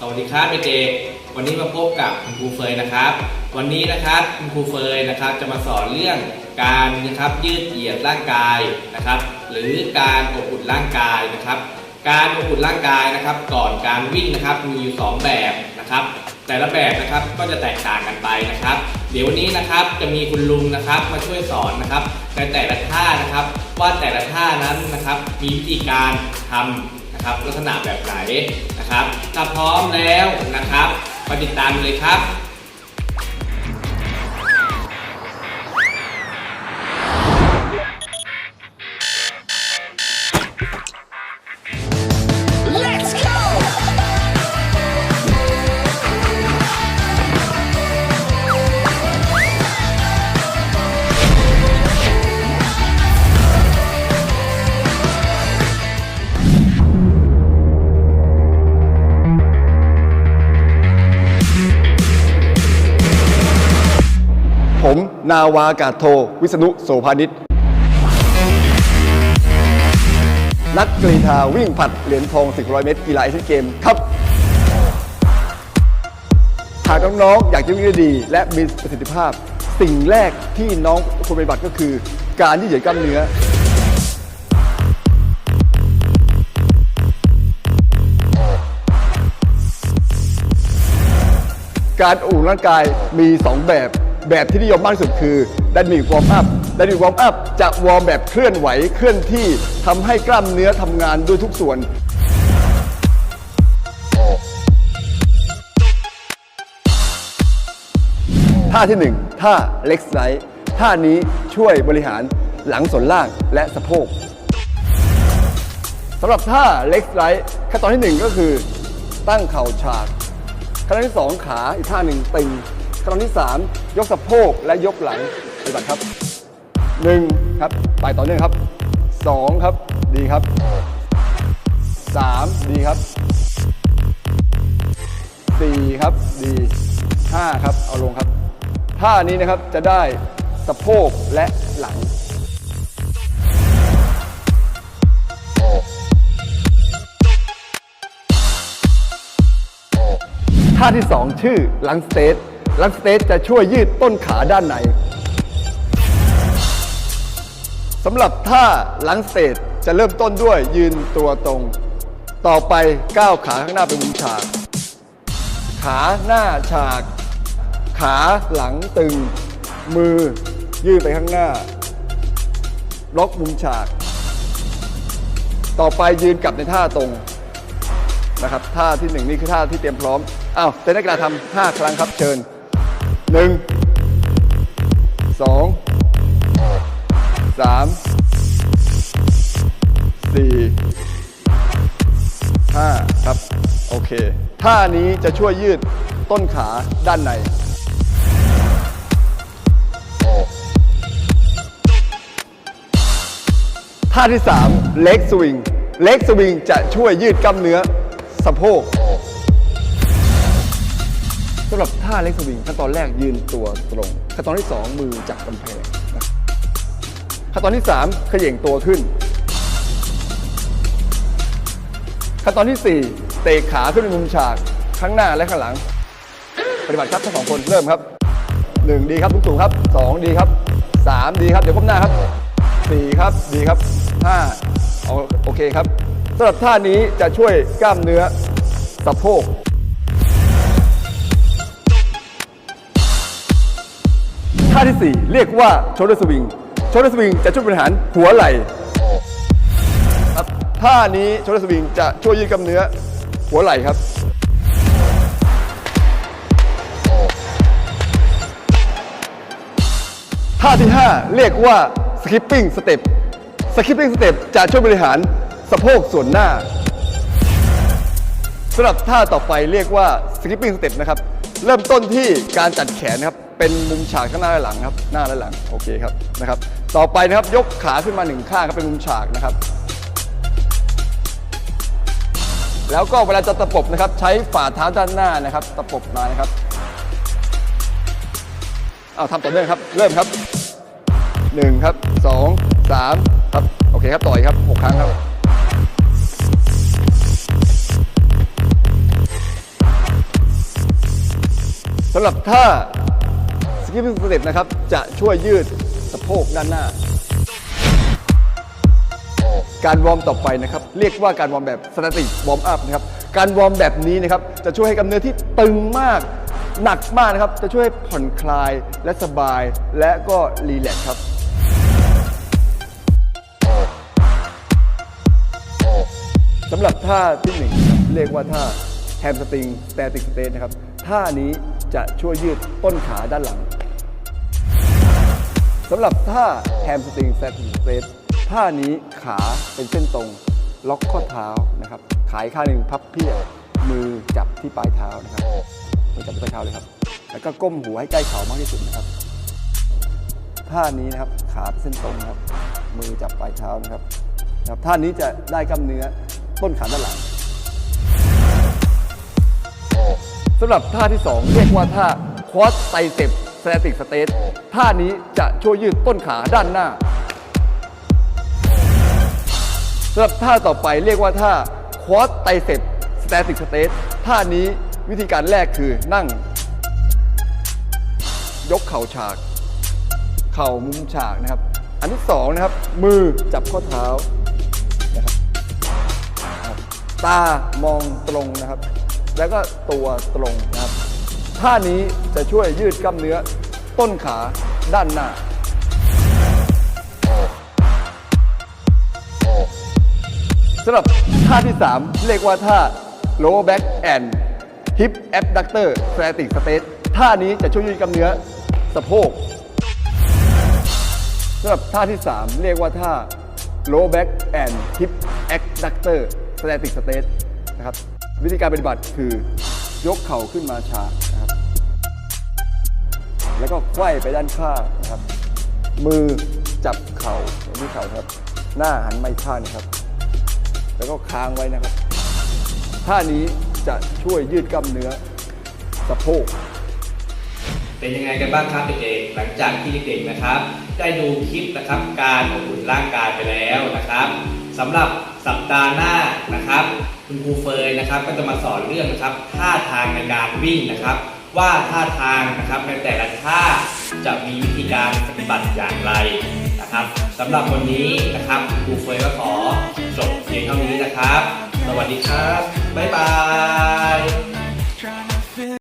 สวัสดีครับเด็กๆวันนี้มาพบกับคุณครูเฟยนะครับ วันนี้นะครับคุณครูเฟยนะครับ จะมาสอนเรื่องการนะครับยืดเหยียดร่างกายนะครับ หรือการอบอุ่นร่างกายนะครับ การอบอุ่นร่างกายนะครับ ก่อนการวิ่งนะครับมีอยู่สองแบบนะครับ แต่ละแบบนะครับก็จะแตกต่างกันไปนะครับ เดี๋ยววันนี้นะครับจะมีคุณลุงนะครับมาช่วยสอนนะครับในแต่ละท่านะครับ ว่าแต่ละท่านั้นนะครับมีวิธีการทำนะครับลักษณะแบบไหน นะครับ ถ้าพร้อมแล้วนะครับไปติดตามเลยครับ ผมนาวากาศโท วิษณุโสภานิชนักกรีฑาวิ่งผัดเหรียญทอง1000 เมตร กีฬาเอเชียนเกมครับ หากน้องๆอยากจะวิ่งได้ดี และมีประสิทธิภาพ สิ่งแรกที่น้องควรปฏิบัติก็คือ การยืดเหยียดกล้ามเนื้อ การอุ่นร่างกายมี 2 แบบ แบบที่นิยมมากที่สุดคือดันมิกวอร์มอัพดันมิกวอร์มอัพจะวอร์มแบบเคลื่อนไหวเคลื่อนที่ทำให้กล้ามเนื้อทำงานด้วยทุกส่วนท่าที่ 1 ท่าเล็กไลท์ท่านี้ช่วยบริหารหลังส่วนล่างและสะโพกสำหรับท่าเล็กไลท์ขั้นตอนที่ 1 ก็คือ ตั้งเข่าฉากขั้นตอนที่ 2 ขาอีกท่าหนึ่งตึง ตอนที่ 3 ยกสะโพกและยกหลังปฏิบัติครับ 1 ครับไปต่อเนื่องครับ 2 ครับดีครับ 3 ดีครับ 4 ครับดี 5 ครับ เอาลงครับท่านี้นะครับจะได้สะโพกและหลังท่าที่ 2 ชื่อลังสเตท ลังสเตทจะช่วยยืดต้นขาด้านในสำหรับท่าหลังสเตทจะเริ่มต้นด้วยยืนตัวตรง ต่อไปก้าวขาข้างหน้าเป็นมุมฉาก ขาหน้าฉาก ขาหลังตึง มือยืดไปข้างหน้า ล็อกมุมฉาก ต่อไปยืนกลับในท่าตรงนะครับท่าที่หนึ่งนี่คือท่าที่เตรียมพร้อมอ้าวเป็นนักกีฬาทำห้าครั้งครับเชิญ หนึ่งสองสามสี่ห้าครับ โอเค ท่านี้จะช่วยยืดต้นขาด้านในท่าที่ 3 เล็กสวิง เล็กสวิงจะช่วยยืดกล้ามเนื้อสะโพก สำหรับท่าเล็กสวิงขั้นตอนแรกยืนตัวตรงขั้นตอนที่ 2 มือจับกำแพงขั้นตอนที่3เขย่งตัวขึ้น ขั้นตอนที่ 4 เตะขาขึ้นเป็นมุมฉากข้างหน้าและข้างหลัง ปฏิบัติครับทั้งสองคนเริ่มครับ 1 ดีครับทุกสูงครับ 2 ดีครับ 3 ดีครับ เดี๋ยวพบหน้าครับ 4 ครับดีครับ 5 เอาโอเคครับสำหรับท่านี้จะช่วยกล้ามเนื้อสะโพก ท่าที่ 4 เรียกว่าโชเดอร์สวิงโชเดอร์สวิงจะช่วยบริหารหัวไหล่ครับท่านี้โชเดอร์สวิงจะช่วยยืดกล้ามเนื้อหัวไหล่ครับ ท่าที่ 5 เรียกว่า skipping step skipping step จะช่วยบริหารสะโพกส่วนหน้าสำหรับท่าต่อไปเรียกว่า skipping step นะครับ เริ่มต้นที่การจัดแขนนะครับ เป็นมุมฉากข้างหน้าและหลังครับ หน้าและหลังโอเคครับนะครับ ต่อไปนะครับยกขาขึ้นมาหนึ่งข้างครับเป็นมุมฉากนะครับ แล้วก็เวลาจะตะปบนะครับ ใช้ฝ่าเท้าด้านหน้านะครับ ตะปบมานะครับเอาทำต่อเนื่องครับ เริ่มครับ1ครับ2 3ครับโอเคครับต่อยครับ6ครั้งครับสำหรับท่า สกิปปิ้งสเต็ปนะครับ จะช่วยยืดสะโพกด้านหน้า การวอร์มต่อไปนะครับ เรียกว่าการวอร์มแบบสแตติกวอร์มอัพนะครับ การวอร์มแบบนี้นะครับ จะช่วยให้กล้ามเนื้อที่ตึงมาก หนักมากนะครับ จะช่วยให้ผ่อนคลายและสบาย และก็รีแลกซ์ครับสำหรับท่าที่หนึ่งเรียกว่าท่าแฮมสตริงสแตติกสเตทนะครับ ท่านี้จะช่วยยืดต้นขาด้านหลัง สำหรับท่าแฮมสตริงแตติกสเตทท่านี้ขาเป็นเส้นตรง ล็อกข้อเท้านะครับ ขาอีกข้างหนึ่งพับเพียบมือจับที่ปลายเท้านะครับมือจับที่ปลายเท้าเลยครับ แล้วก็ก้มหัวให้ใกล้เข่ามากที่สุดนะครับ ท่านี้นะครับขาเป็นเส้นตรงนะครับ มือจับปลายเท้านะครับครับท่านี้จะได้กล้ามเนื้อต้นขาด้านหลังสำหรับท่าที่ 2 เรียกว่าท่าควอสไตเซป สแตติกสเตทท่านี้จะช่วยยืดต้นขาด้านหน้าสำหรับท่าต่อไปเรียกว่าท่าควอสไตเซปสแตติกสเตทท่านี้วิธีการแรกคือนั่ง ยกเข่าฉาก เข่ามุมฉากนะครับ อันที่สองนะครับ มือจับข้อเท้านะครับตามองตรงนะครับ แล้วก็ตัวตรงนะครับ ท่านี้จะช่วยยืดกล้ามเนื้อต้นขาด้านหน้า สำหรับท่าที่ 3 เรียกว่าท่า lower back and hip abductor static state ท่านี้จะช่วยยืดกล้ามเนื้อสะโพกสำหรับท่าที่ 3 เรียกว่าท่า low back and hip abductor static state นะครับ วิธีการปฏิบัติคือ ยกเข่าขึ้นมาฉากนะครับ แล้วก็ไขว้ไปด้านข้างนะครับ มือจับเข่าที่เข่าครับ หน้าหันไมาอีกข้างนะครับ แล้วก็ค้างไว้นะครับ ท่านี้จะช่วยยืดกล้ามเนื้อสะโพก เป็นยังไงกันบ้างครับเด็กๆหลังจากที่เด็กๆนะครับ ได้ดูคลิปนะครับการอบอุ่นร่างกายไปแล้วนะครับ สำหรับสัปดาห์หน้านะครับ คุณครูเฟยนะครับก็จะมาสอนเรื่องนะครับท่าทางในการวิ่งนะครับ ว่าท่าทางนะครับในแต่ละท่าจะมีวิธีการปฏิบัติอย่างไรนะครับสำหรับวันนี้นะครับคุณครูเฟยก็ขอจบเพียงเท่านี้นะครับ สวัสดีครับ บ๊ายบาย